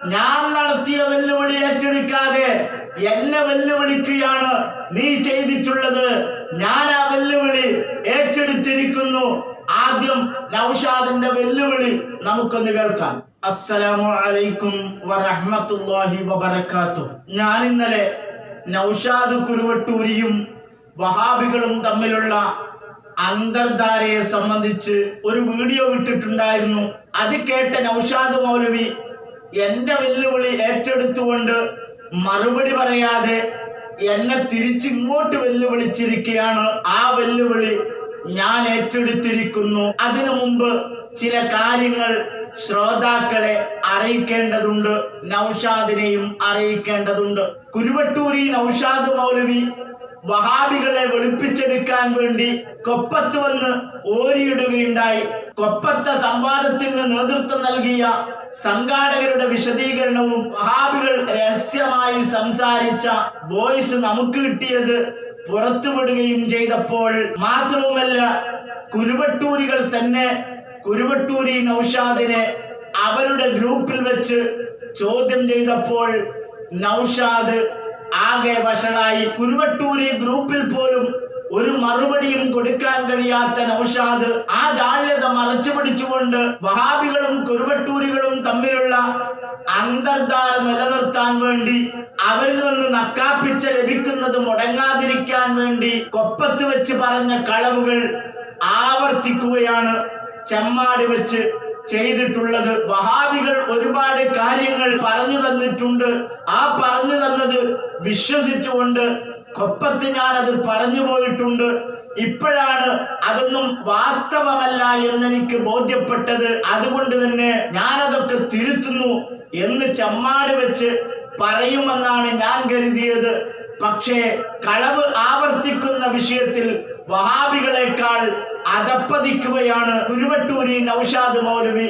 ഞാൻ നടത്തിയ വെല്ലുവിളി ഏറ്റെടുക്കാതെ എന്നെ വെല്ലുവിളിക്കുകയാണ് നീ ചെയ്തിട്ടുള്ളത്. ഞാൻ ആ വെല്ലുവിളി ഏറ്റെടുത്തിരിക്കുന്നു. ആദ്യം നൗഷാദിന്റെ വെല്ലുവിളി നമുക്കൊന്ന് കേൾക്കാം. അസ്സലാമു അലൈക്കും വറഹ്മത്തുള്ളാഹി ഞാൻ ഇന്നലെ നൗഷാദ് കുരുവട്ടൂരിയും വഹാബികളും തമ്മിലുള്ള അന്തർധാരയെ സംബന്ധിച്ച് ഒരു വീഡിയോ വിട്ടിട്ടുണ്ടായിരുന്നു അത് കേട്ട നൗഷാദ് മൗലവി എന്റെ വെല്ലുവിളി ഏറ്റെടുത്തുകൊണ്ട് മറുപടി പറയാതെ എന്നെ തിരിച്ചിങ്ങോട്ട് വെല്ലുവിളിച്ചിരിക്കുകയാണ്. ആ വെല്ലുവിളി ഞാൻ ഏറ്റെടുത്തിരിക്കുന്നു. അതിനു മുമ്പ് ചില കാര്യങ്ങൾ ശ്രോതാക്കളെ അറിയിക്കേണ്ടതുണ്ട്. നൌഷാദിനെയും അറിയിക്കേണ്ടതുണ്ട്. കുരുവട്ടൂരി നൌഷാദ് മൗലവി വഹാബികളെ വെളുപ്പിച്ചെടുക്കാൻ വേണ്ടി കൊപ്പത്ത് വന്ന് ഓരിയിടുകയുണ്ടായി. കൊപ്പത്തെ സംവാദത്തിന് നേതൃത്വം നൽകിയ സംഘാടകരുടെ വിശദീകരണവും വഹാബികൾ രഹസ്യമായി സംസാരിച്ച വോയിസ് നമുക്ക് കിട്ടിയത് പുറത്തുവിടുകയും ചെയ്തപ്പോൾ മാത്രവുമല്ല കുരുവട്ടൂരികൾ തന്നെ കുരുവട്ടൂരി നൌഷാദിനെ അവരുടെ ഗ്രൂപ്പിൽ വെച്ച് ചോദ്യം ചെയ്തപ്പോൾ നൗഷാദ് ആകെ വഷളായി കുരുവട്ടൂരി ഗ്രൂപ്പിൽ പോലും ഒരു മറുപടിയും കൊടുക്കാൻ കഴിയാത്ത നൌഷാദ് ആ ജാള്യത മറച്ചു പിടിച്ചുകൊണ്ട് വഹാബികളും കുരുവട്ടൂരികളും തമ്മിലുള്ള അന്തർധാര നിലനിർത്താൻ വേണ്ടി അവരിൽ നിന്ന് നക്കാപ്പിച്ച ലഭിക്കുന്നത് മുടങ്ങാതിരിക്കാൻ വേണ്ടി കൊപ്പത്ത് വെച്ച് പറഞ്ഞ കളവുകൾ ആവർത്തിക്കുകയാണ് ചെമ്മാടി വെച്ച് ചെയ്തിട്ടുള്ളത്. വഹാബികൾ ഒരുപാട് കാര്യങ്ങൾ പറഞ്ഞു തന്നിട്ടുണ്ട്. ആ പറഞ്ഞു തന്നത് വിശ്വസിച്ചുകൊണ്ട് കൊപ്പത്ത് ഞാൻ അത് പറഞ്ഞു പോയിട്ടുണ്ട്. ഇപ്പോഴാണ് അതൊന്നും വാസ്തവമല്ല എന്നെനിക്ക് ബോധ്യപ്പെട്ടത്. അതുകൊണ്ട് തന്നെ ഞാനതൊക്കെ തിരുത്തുന്നു എന്ന് ചമ്മാട് വെച്ച് പറയുമെന്നാണ് ഞാൻ കരുതിയത്. പക്ഷേ കളവ് ആവർത്തിക്കുന്ന വിഷയത്തിൽ വഹാബികളെക്കാൾ അതപ്പതിക്കുകയാണ് കുരുവട്ടൂരി നൗഷാദ് മൗലവി.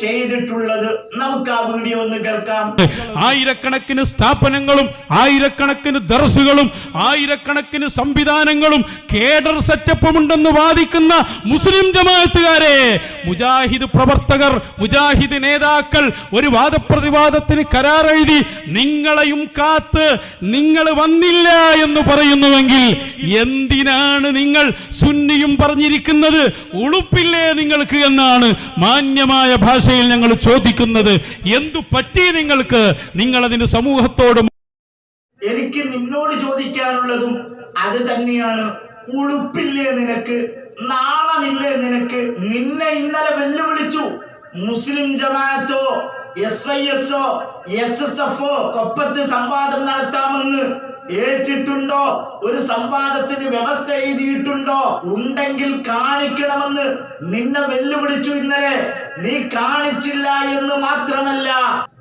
ചെയ്തിട്ടുള്ളത്. നമുക്ക് ആ വീഡിയോ ഒന്ന് കേൾക്കാം. ആയിരക്കണക്കിന് സ്ഥാപനങ്ങളും ആയിരക്കണക്കിന് ദർസുകളും ആയിരക്കണക്കിന് സംവിധാനങ്ങളും കേഡർ സെറ്റപ്പും ഉണ്ടെന്ന് വാദിക്കുന്ന മുസ്ലിം ജമാഅത്തുകാരെ മുജാഹിദ് പ്രവർത്തകർ മുജാഹിദ് നേതാക്കൾ ഒരു വാദപ്രതിവാദത്തിന് കരാർ എഴുതി നിങ്ങളെയും കാത്ത് നിങ്ങൾ വന്നില്ല എന്ന് പറയുന്നുവെങ്കിൽ എന്തിനാണ് നിങ്ങൾ സുന്നിയും പറഞ്ഞിരിക്കുന്നത്? ഉളുപ്പില്ലേ നിങ്ങൾക്ക് എന്നാണ് മാന്യമായ ഭാഷയിൽ ഞങ്ങൾ ചോദിക്കുന്നത് എന്തു പറ്റി നിങ്ങൾക്ക്? നിങ്ങൾ അതിന് സമൂഹത്തോട് എനിക്ക് നിന്നോട് ചോദിക്കാനുള്ളതും അത് തന്നെയാണ്. ഉളുപ്പില്ലേ നിനക്ക്? നാളമില്ലേ നിനക്ക്? നിന്നെ ഇന്നലെ വെല്ലുവിളിച്ചു. മുസ്ലിം ജമാഅത്തോ S I S S S F കൊപ്പത്ത് സംവാദം നടത്താമെന്ന്. ഏറ്റിട്ടുണ്ടോ? ഒരു സംവാദത്തിന് വ്യവസ്ഥ എഴുതിയിട്ടുണ്ടോ? ഉണ്ടെങ്കിൽ കാണിക്കണമെന്ന് നിന്നെ വെല്ലുവിളിച്ചു ഇന്നലെ. നീ കാണിച്ചില്ല എന്ന് മാത്രമല്ല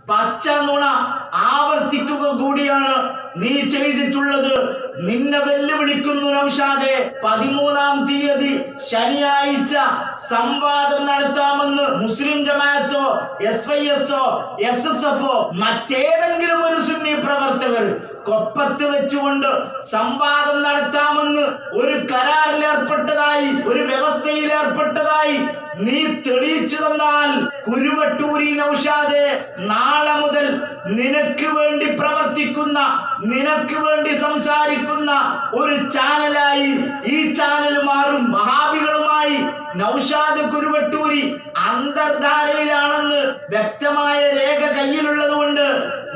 പച്ച നുണ ആവർത്തിക്കുക കൂടിയാണ് നീ ചെയ്തിട്ടുള്ളത്. നിന്നെ വെല്ലുവിളിക്കുന്നു നൌഷാദെ പതിമൂന്നാം തീയതി ശനിയാഴ്ച സംവാദം നടത്താമെന്ന് മുസ്ലിം ജമാഅത്തോ എസ് വൈ എസ് ഒ എസ് എസ് എഫ് മറ്റേതെങ്കിലും ഒരു സുന്നി പ്രവർത്തകർ കൊപ്പത്ത് വെച്ചുകൊണ്ട് സംവാദം നടത്താമെന്ന് ഒരു കരാറിൽ ഏർപ്പെട്ടതായി ഒരു വ്യവസ്ഥയിൽ ഏർപ്പെട്ടതായി നീ തെളിയിച്ചു തന്നാൽ കുരുവട്ടൂരി നൗഷാദെ നാളെ മുതൽ നിനക്ക് വേണ്ടി പ്രവർത്തിക്കുന്ന നിനക്ക് വേണ്ടി സംസാരിക്കുന്ന ഒരു ചാനലായി ഈ ചാനൽ മാറും. മഹാബികളുമായി നൗഷാദ് കുരുവട്ടൂരി അന്തർധാരയിലാണെന്ന് വ്യക്തമായ രേഖ കയ്യിലുള്ളത് കൊണ്ട്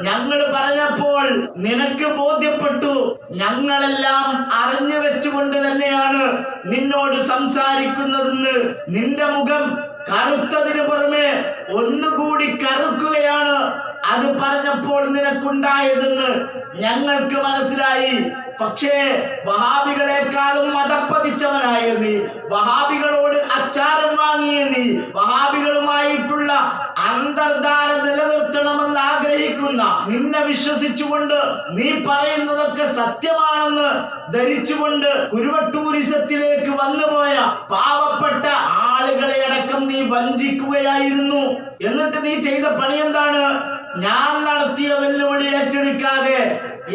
ഞങ്ങൾ പറഞ്ഞപ്പോൾ നിനക്ക് ബോധ്യപ്പെട്ടു. ഞങ്ങളെല്ലാം അറിഞ്ഞു വെച്ചുകൊണ്ട് തന്നെയാണ് നിന്നോട് സംസാരിക്കുന്നതെന്ന്. നിന്റെ മുഖം കറുത്തതിന് പുറമെ ഒന്നുകൂടി കറുക്കുകയാണ്. അത് പറഞ്ഞപ്പോൾ നിനക്കുണ്ടായതെന്ന് ഞങ്ങൾക്ക് മനസ്സിലായി. പക്ഷേ വഹാബികളെക്കാളും മതപ്പതിച്ചവനായ നീ വഹാബികളോട് അച്ചാരം വാങ്ങിയ നീ വഹാബികളുമായിട്ടുള്ള അന്തർധാര നിലനിർത്തണമെന്ന് ആഗ്രഹിക്കുന്ന നിന്നെ വിശ്വസിച്ചുകൊണ്ട് നീ പറയുന്നതൊക്കെ സത്യമാണെന്ന് ധരിച്ചുകൊണ്ട് കുരുവട്ടൂരിസത്തിലേക്ക് വന്നുപോയ പാവപ്പെട്ട ആളുകളെ അടക്കം നീ വഞ്ചിക്കുകയായിരുന്നു. എന്നിട്ട് നീ ചെയ്ത പണി എന്താണ്? ഞാൻ നടത്തിയ വെല്ലുവിളി ഏറ്റെടുക്കാതെ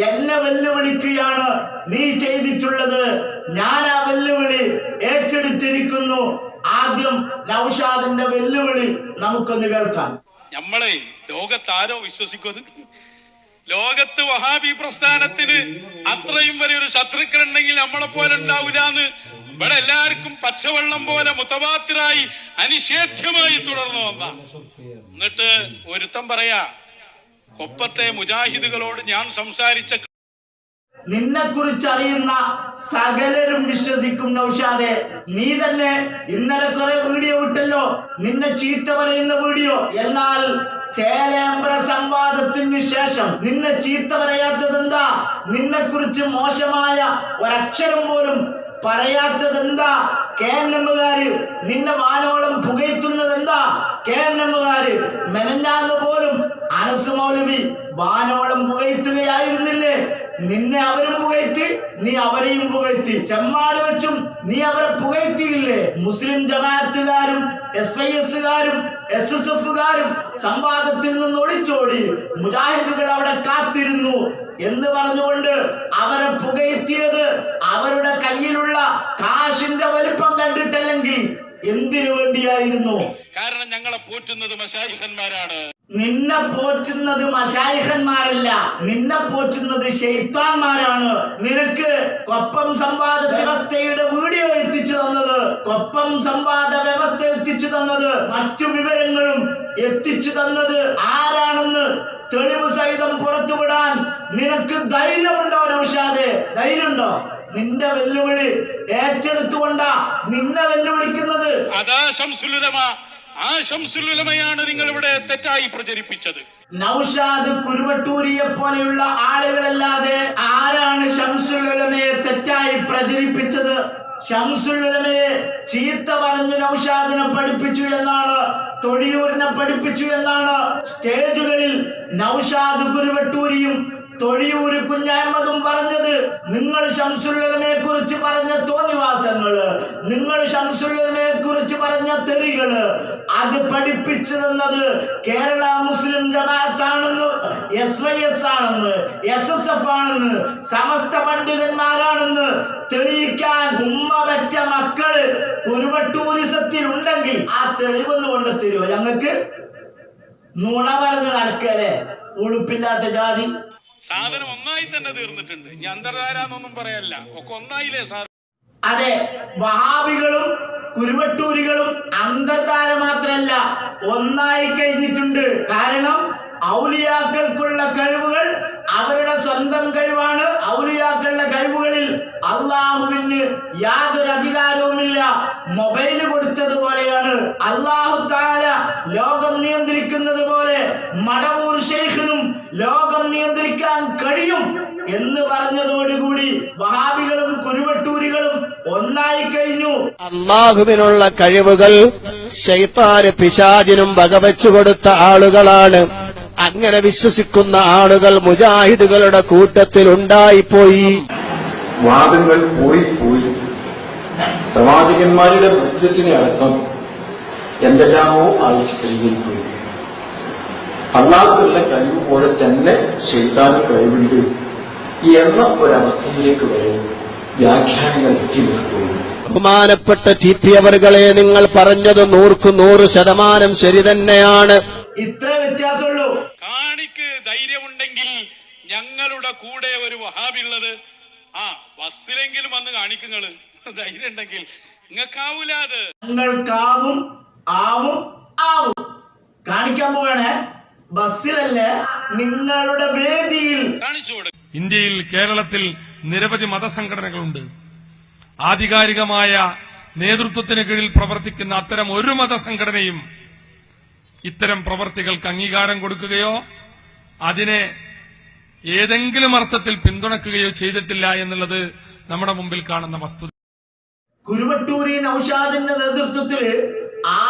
എന്നെ വെല്ലുവിളിക്കുകയാണ് നീ ചെയ്തിട്ടുള്ളത്. ഞാൻ ആ വെല്ലുവിളി ഏറ്റെടുത്തിരിക്കുന്നു. ആദ്യം നൗഷാദിന്റെ വെല്ലുവിളി നമുക്കൊന്ന് കേൾക്കാം. നമ്മളെ ലോകത്താരോ വിശ്വസിക്കുന്നത് ലോകത്ത് വഹാബി പ്രസ്ഥാനത്തിന് അത്രയും വരെ ഒരു ശത്രുക്കളുണ്ടെങ്കിൽ നമ്മളെ പോലെ ഉണ്ടാവില്ലാന്ന് ഇവിടെ എല്ലാവർക്കും പച്ചവെള്ളം പോലെ മുത്തവാത്തിരായി അനിഷേധ്യമായി തുടർന്നു വന്ന എന്നിട്ട് ഒരുത്തം പറയാ കൊപ്പത്തെ മുജാഹിദുകളോട് ഞാൻ സംസാരിച്ച നിന്നെ കുറിച്ച് അറിയുന്ന സകലരും വിശ്വസിക്കും നൗഷാദെ. നീ തന്നെ ഇന്നലെ കുറെ വീഡിയോ വിട്ടല്ലോ നിന്നെ ചീത്ത പറയുന്ന വീഡിയോ. എന്നാൽ ചേലേമ്പ്ര സംവാദത്തിന് ശേഷം നിന്നെ ചീത്ത പറയാത്തത് എന്താ നിന്നെ കുറിച്ച് മോശമായ ഒരക്ഷരം പോലും പറയാത്തത് എന്താ കെ എൻ എമ്മുകാര് നിന്നെ വാനോളം പുകയത്തുന്നത് എന്താ കെ എൻ എമ്മുകാര് മെനഞ്ഞാന്ന് പോലും അനസ് മൗലവി വാനോളം പുകയത്തുകയായിരുന്നില്ലേ നിന്നെ അവരും പുകഴ്ത്തി നീ അവരെയും പുകഴ്ത്തി. ചെമ്മാട് വെച്ചും നീ അവരെ പുകഴ്ത്തിയില്ലേ? മുസ്ലിം ജമാഅത്തുകാരും എസ് വൈ എസുകാരും എസ് എസ് എഫുകാരും സംവാദത്തിൽ നിന്ന് ഒളിച്ചോടി മുജാഹിദുകൾ അവിടെ കാത്തിരുന്നു എന്ന് പറഞ്ഞുകൊണ്ട് അവരെ പുകഴ്ത്തിയത് അവരുടെ കാശിന്റെ വലിപ്പം കണ്ടിട്ടല്ലെങ്കിൽ എന്തിനു വേണ്ടിയായിരുന്നു? കാരണം ഞങ്ങളെ പോറ്റുന്നത് മഷായിഖന്മാരാണ് നിന്നെ പോറ്റുന്നത് മഷായിഖന്മാരല്ല നിന്നെ പോറ്റുന്നത് ഷെയ്ത്താന്മാരാണ് നിനക്ക് കൊപ്പം സംവാദ വ്യവസ്ഥയുടെ വീഡിയോ എത്തിച്ചു തന്നത് കൊപ്പം സംവാദ വ്യവസ്ഥ എത്തിച്ചു തന്നത് മറ്റു വിവരങ്ങളും എത്തിച്ചു തന്നത് ആരാണെന്ന് തെളിവ് സഹിതം പുറത്തുവിടാൻ നിനക്ക് ധൈര്യമുണ്ടോ നൗഷാദെ? ധൈര്യമുണ്ടോ? നിന്റെ വെല്ലുവിളി ഏറ്റെടുത്തുകൊണ്ട നിന്നെ വെല്ലുവിളിക്കുന്നത്. അതാ ശംസുലുലമ. ആ ശംസുലുലമയാണ് നിങ്ങൾ ഇവിടെ തെറ്റായി പ്രചരിപ്പിച്ചത്. നൗഷാദ് കുരുവട്ടൂരിയെ പോലെയുള്ള ആളുകളല്ലാതെ ആരാണ് ശംസുലമയെ തെറ്റായി പ്രചരിപ്പിച്ചത്? ശംസുലമയെ ചീത്ത പറഞ്ഞു നൗഷാദിനെ പഠിപ്പിച്ചു എന്നാണ് തൊഴിയൂരിനെ പഠിപ്പിച്ചു എന്നാണ് സ്റ്റേജുകളിൽ നൗഷാദ് കുരുവട്ടൂരിയും തൊഴിയൂര് കുഞ്ഞായ്മതും പറഞ്ഞത് നിങ്ങൾ ഷംസുല്ലമയെ കുറിച്ച് പറഞ്ഞ തോന്നിവാസങ്ങൾ നിങ്ങൾ ഷംസുല്ലമയെ കുറിച്ച് പറഞ്ഞ തെറികൾ അത് പഠിപ്പിച്ചു തന്നത് കേരള മുസ്ലിം ജമാഅത്താണെന്ന് എസ് വൈ എസ് ആണെന്ന് എസ് എസ് എഫ് ആണെന്ന് സമസ്ത പണ്ഡിതന്മാരാണെന്ന് തെളിയിക്കാൻ ഉമ്മ പറ്റ മക്കൾ കുരുവട്ടൂരിസത്തിൽ ഉണ്ടെങ്കിൽ ആ തെളിവെന്ന് കൊണ്ട് തരുമോ ഞങ്ങൾക്ക് നുണ പറഞ്ഞ് നടക്കല്ലേ? ഉളുപ്പില്ലാത്ത ജാതി. സാധനം ഒന്നായി തന്നെ തീർന്നിട്ടുണ്ട്. ഇനി അന്തർധാരാന്നൊന്നും പറയല്ല. ഒക്കെ ഒന്നായില്ലേ സാധനം? അതെ വഹാബികളും കുരുവട്ടൂരികളും അന്തർധാര മാത്രല്ല ഒന്നായി കഴിഞ്ഞിട്ടുണ്ട്. കാരണം ഔലിയാക്കൾക്കുള്ള കഴിവുകൾ അവരുടെ സ്വന്തം കഴിവാണ് ഔലിയാക്കളുടെ കഴിവുകളിൽ. അള്ളാഹുവിന് യാതൊരു അധികാരവുമില്ല. മൊബൈൽ കൊടുത്തതുപോലെയാണ് അള്ളാഹു താല ലോകം നിയന്ത്രിക്കുന്നത് പോലെ മടവൂർ ഷെയ്ഖിനും ലോകം നിയന്ത്രിക്കാൻ കഴിയും എന്ന് പറഞ്ഞതോടുകൂടി വഹാബികളും കുരുവട്ടൂരികളും ഒന്നായി കഴിഞ്ഞു. അള്ളാഹുവിനുള്ള കഴിവുകൾ ശൈത്താന് പിശാചിനും വകവെച്ചു കൊടുത്ത ആളുകളാണ്. അങ്ങനെ വിശ്വസിക്കുന്ന ആളുകൾ മുജാഹിദുകളുടെ കൂട്ടത്തിൽ ഉണ്ടായിപ്പോയി വാദങ്ങൾ പോയി പോയി. പ്രവാചകന്മാരുടെ മത്സ്യത്തിനെ അടക്കം എന്തെല്ലാമോ ആയിച്ച് കൈകരിപ്പോയി അള്ളാഹുള്ള കഴിവ് പോലെ തന്നെ ശൈതാന് കഴിവുണ്ട് എന്ന ഒരവസ്ഥയിലേക്ക് വരെ വ്യാഖ്യാനങ്ങൾ എത്തി നിൽക്കുന്നു. ബഹുമാനപ്പെട്ട ടി പി അവറുകളെ നിങ്ങൾ പറഞ്ഞത് നൂർക്ക് നൂറ് ശതമാനം ശരി തന്നെയാണ്. ഇത്ര വ്യത്യാസമുള്ളൂ. കാണിക്ക് ധൈര്യമുണ്ടെങ്കിൽ ഞങ്ങളുടെ കൂടെ ഒരു വഹാബി ഉള്ളത് ആ ബസ്സിലെങ്കിലും വന്ന് കാണിക്കുങ്ങൾ ധൈര്യം ഉണ്ടെങ്കിൽ നിങ്ങൾക്കാവൂല അത്. ഞങ്ങൾക്കാവും ആവും ആവും. കാണിക്കാൻ പോവാണേ? ബസ്സിലല്ലേ? നിങ്ങളുടെ വേദിയിൽ. കാണിച്ചു കൊടുക്കും. ഇന്ത്യയിൽ കേരളത്തിൽ നിരവധി മതസംഘടനകളുണ്ട്. ആധികാരികമായ നേതൃത്വത്തിന് കീഴിൽ പ്രവർത്തിക്കുന്ന അത്തരം ഒരു മതസംഘടനയും ഇത്തരം പ്രവർത്തികൾക്ക് അംഗീകാരം കൊടുക്കുകയോ അതിനെ ഏതെങ്കിലും അർത്ഥത്തിൽ പിന്തുണക്കുകയോ ചെയ്തിട്ടില്ല എന്നുള്ളത് നമ്മുടെ മുമ്പിൽ കാണുന്ന വസ്തുത. കുരുവട്ടൂരി നൌഷാദിന്റെ നേതൃത്വത്തിൽ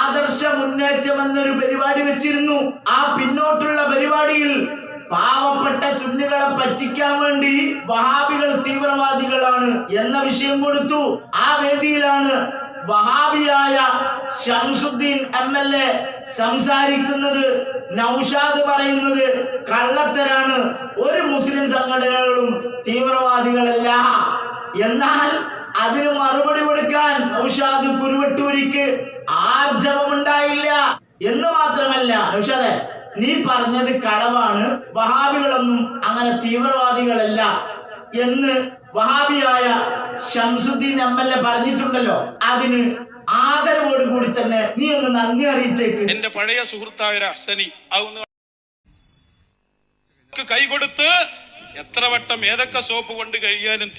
ആദർശ മുന്നേറ്റം എന്നൊരു പരിപാടി വെച്ചിരുന്നു. ആ പിന്നോട്ടുള്ള പരിപാടിയിൽ പാവപ്പെട്ട സുന്നികളെ പറ്റിക്കാൻ വേണ്ടി വഹാബികൾ തീവ്രവാദികളാണ് എന്ന വിഷയം കൊടുത്തു. ആ വേദിയിലാണ് വഹാബിയായ ഷംസുദ്ദീൻ എം എൽ എ സംസാരിക്കുന്നത് നൌഷാദ് പറയുന്നത് കള്ളത്തരാണ്. ഒരു മുസ്ലിം സംഘടനകളും തീവ്രവാദികളല്ല. എന്നാൽ അതിന് മറുപടി കൊടുക്കാൻ നൌഷാദ് കുരുവട്ടൂരിക്ക് ആർജവമുണ്ടായില്ല. എന്ന് മാത്രമല്ല നൌഷാദെ നീ പറഞ്ഞത് കളവാണ്. വഹാബികളൊന്നും അങ്ങനെ തീവ്രവാദികളല്ല എന്ന് വഹാബിയായ ഷംസുദ്ദീൻ എം എൽ എ പറഞ്ഞിട്ടുണ്ടല്ലോ. അതിന് ആദരവോടുകൂടി തന്നെ നീ ഒന്ന് നന്ദി അറിയിച്ചേക്ക്. എന്റെ പഴയ സുഹൃത്തായ ഒരു അസനി അതൊന്ന് കൈ എത്ര വട്ടം ഏതൊക്കെ സോപ്പ് കൊണ്ട് കഴിയാനും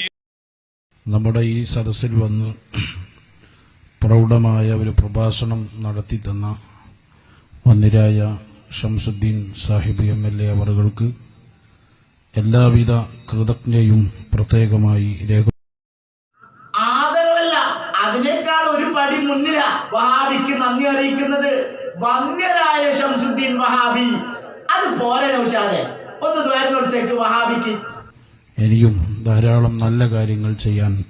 നമ്മുടെ ഈ സദസ്സിൽ വന്ന് പ്രൗഢമായ ഒരു പ്രഭാഷണം നടത്തി തന്ന വന്നിരായ Shamsuddin Sahib M L A അവറുകൾക്ക് എല്ലാവിധ കൃതജ്ഞയും പ്രത്യേകമായി രേഖ ഒരു പടി മുന്നിലാ വഹാബിക്ക് നന്ദി അറിയിക്കുന്നത്. വന്യരായ ഷംസുദ്ദീൻ വഹാബി. അത് പോരെ നൗഷാദെ. ഒന്ന് ദ്വാരത്തേക്ക് വഹാബിക്ക്. എനിക്കും ധാരാളം നല്ല കാര്യങ്ങൾ ചെയ്യാൻ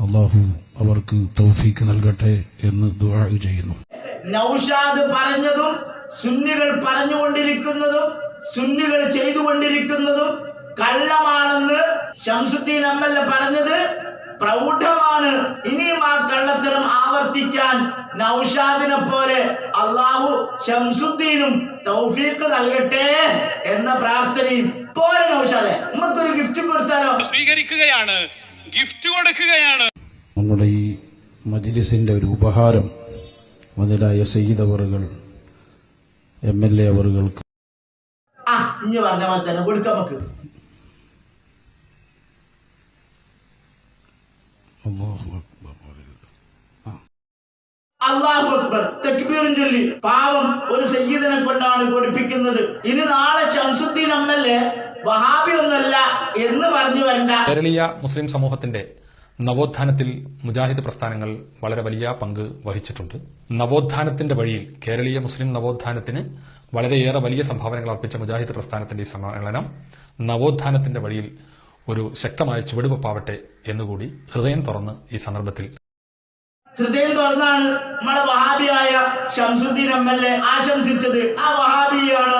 അള്ളാഹു അവർക്ക് തൗഫീക്ക് നൽകട്ടെ എന്ന് ദുആ ചെയ്യുന്നു. നൗഷാദ് പറഞ്ഞതും സുന്നികൾ പറഞ്ഞുകൊണ്ടിരിക്കുന്നതും സുന്നികൾ ചെയ്തുകൊണ്ടിരിക്കുന്നതും കള്ളമാണെന്ന് ഷംസുദ്ദീൻ അമ്മല്ല പറഞ്ഞത്. പ്രൗഢമാണ്. ഇനിയും ആ കള്ളത്തരം ആവർത്തിക്കാൻ നൗഷാദിനെ പോലെ അള്ളാഹു ഷംസുദ്ദീനും തൗഫീഖ് നൽകട്ടെ എന്ന പ്രാർത്ഥനയും. പോരെ നൗഷാദെ നമുക്കൊരു ഗിഫ്റ്റ് കൊടുത്താലോ? സ്വീകരിക്കുകയാണ്. ഗിഫ്റ്റ് കൊടുക്കുകയാണ്. നമ്മുടെ ഈ മജിലിസിന്റെ ഒരു ഉപഹാരം മുതലായ സയ്യിദ് അവറുകൾ എം എൽ എ അവറുകൾക്ക് ആ ഇനി പറഞ്ഞ പോലെ തന്നെ കൊടുക്കാം നമുക്ക് അല്ലാഹു അക്ബർ അള്ളാഹു അക്ബർ തക്ബീറും ചൊല്ലി. പാവം ഒരു സയ്യിദിനെ കൊണ്ടാണ് പഠിപ്പിക്കുന്നത്. ഇനി നാളെ ഷംസുദ്ദീൻ അമ്മല്ലേ? വഹാബി ഒന്നല്ല എന്ന് പറഞ്ഞു വരണ്ട. കേരളീയ മുസ്ലിം സമൂഹത്തിന്റെ നവോത്ഥാനത്തിൽ മുജാഹിദ് പ്രസ്ഥാനങ്ങൾ വളരെ വലിയ പങ്ക് വഹിച്ചിട്ടുണ്ട്. നവോത്ഥാനത്തിന്റെ വഴിയിൽ കേരളീയ മുസ്ലിം നവോത്ഥാനത്തിന് വളരെയേറെ വലിയ സംഭാവനകൾ അർപ്പിച്ച മുജാഹിദ് പ്രസ്ഥാനത്തിന്റെ ഈ സമ്മേളനം നവോത്ഥാനത്തിന്റെ വഴിയിൽ ഒരു ശക്തമായ ചുവടുവെപ്പാവട്ടെ എന്നുകൂടി ഹൃദയം തുറന്ന് ഈ സന്ദർഭത്തിൽ ഹൃദയം തുറന്നാണ് നമ്മളെ വഹാബിയായ ഷംസുദ്ദീൻ എം എൽ എ ആശംസിച്ചത്. ആ വഹാബിയാണ്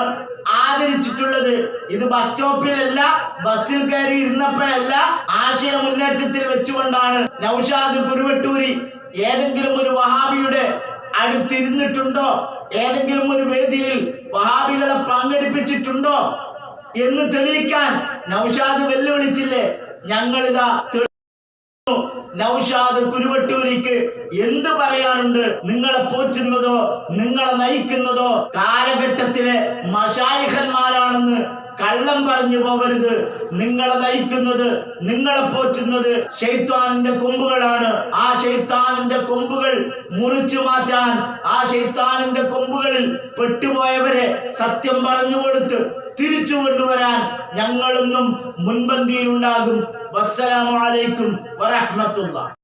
ആദരിച്ചിട്ടുള്ളത്. ഇത് ബസ് സ്റ്റോപ്പിലല്ല ബസ്സിൽ കയറി ഇരുന്നപ്പോഴല്ല ആശയ മുന്നേറ്റത്തിൽ വെച്ചുകൊണ്ടാണ് നൌഷാദ് കുരുവട്ടൂരി ഏതെങ്കിലും ഒരു വഹാബിയുടെ അടുത്തിരുന്നിട്ടുണ്ടോ? ഏതെങ്കിലും ഒരു വേദിയിൽ വഹാബികളെ പങ്കെടുപ്പിച്ചിട്ടുണ്ടോ? എന്ന് തെളിയിക്കാൻ നൌഷാദ് വെല്ലുവിളിച്ചില്ലേ? ഞങ്ങളിതാ നൌഷാദ് കുരുവട്ടൂരിക്ക് എന്ത് പറയാനുണ്ട്? നിങ്ങളെ പോറ്റുന്നതോ നിങ്ങളെ നയിക്കുന്നതോ കാലഘട്ടത്തിലെ മഷായിഹന്മാരാണെന്ന് കള്ളം പറഞ്ഞു പോവരുത്. നിങ്ങളെ നയിക്കുന്നത് നിങ്ങളെ പോറ്റുന്നത് ഷെയ്ത്താനിന്റെ കൊമ്പുകളാണ്. ആ ഷെയ്ത്താനിന്റെ കൊമ്പുകൾ മുറിച്ചു മാറ്റാൻ ആ ഷെയ്ത്താനിന്റെ കൊമ്പുകളിൽ പെട്ടുപോയവരെ സത്യം പറഞ്ഞു കൊടുത്ത് തിരിച്ചു കൊണ്ടുവരാൻ ഞങ്ങളൊന്നും മുൻപന്തിയിലുണ്ടാകും. വസ്സലാമലൈക്കും അലൈക്കും വറഹ്മത്തുള്ളാഹി.